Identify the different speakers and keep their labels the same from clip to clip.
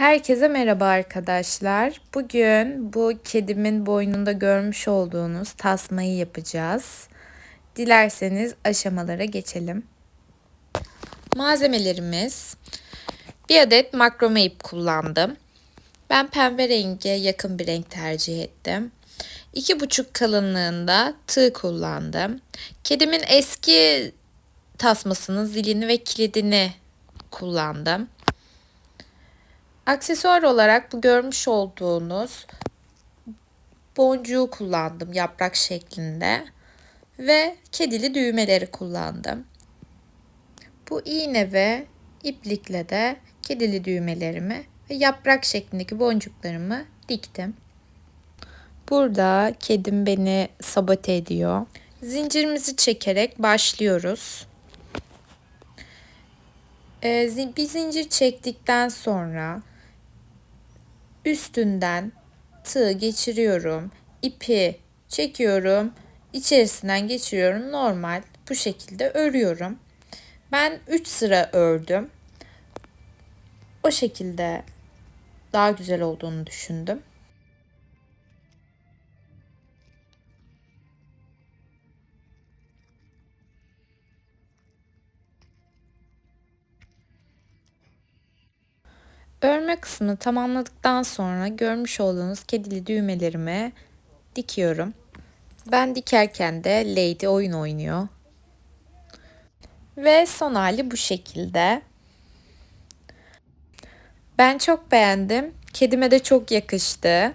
Speaker 1: Herkese merhaba arkadaşlar. Bugün bu kedimin boynunda görmüş olduğunuz tasmayı yapacağız. Dilerseniz aşamalara geçelim. Malzemelerimiz bir adet makrome ip kullandım. Ben pembe renge yakın bir renk tercih ettim. İki buçuk kalınlığında tığ kullandım. Kedimin eski tasmasının zilini ve kilidini kullandım. Aksesuar olarak bu görmüş olduğunuz boncuğu kullandım yaprak şeklinde ve kedili düğmeleri kullandım. Bu iğne ve iplikle de kedili düğmelerimi ve yaprak şeklindeki boncuklarımı diktim. Burada kedim beni sabote ediyor. Zincirimizi çekerek başlıyoruz. Ee, bir zincir çektikten sonra üstünden tığ geçiriyorum. ipi çekiyorum. içerisinden geçiriyorum. Normal bu şekilde örüyorum. Ben 3 sıra ördüm. O şekilde daha güzel olduğunu düşündüm. Örme kısmını tamamladıktan sonra görmüş olduğunuz kedili düğmelerimi dikiyorum. Ben dikerken de Lady oyun oynuyor. Ve son hali bu şekilde. Ben çok beğendim. Kedime de çok yakıştı.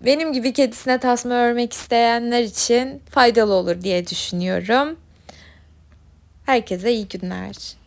Speaker 1: Benim gibi kedisine tasma örmek isteyenler için faydalı olur diye düşünüyorum. Herkese iyi günler.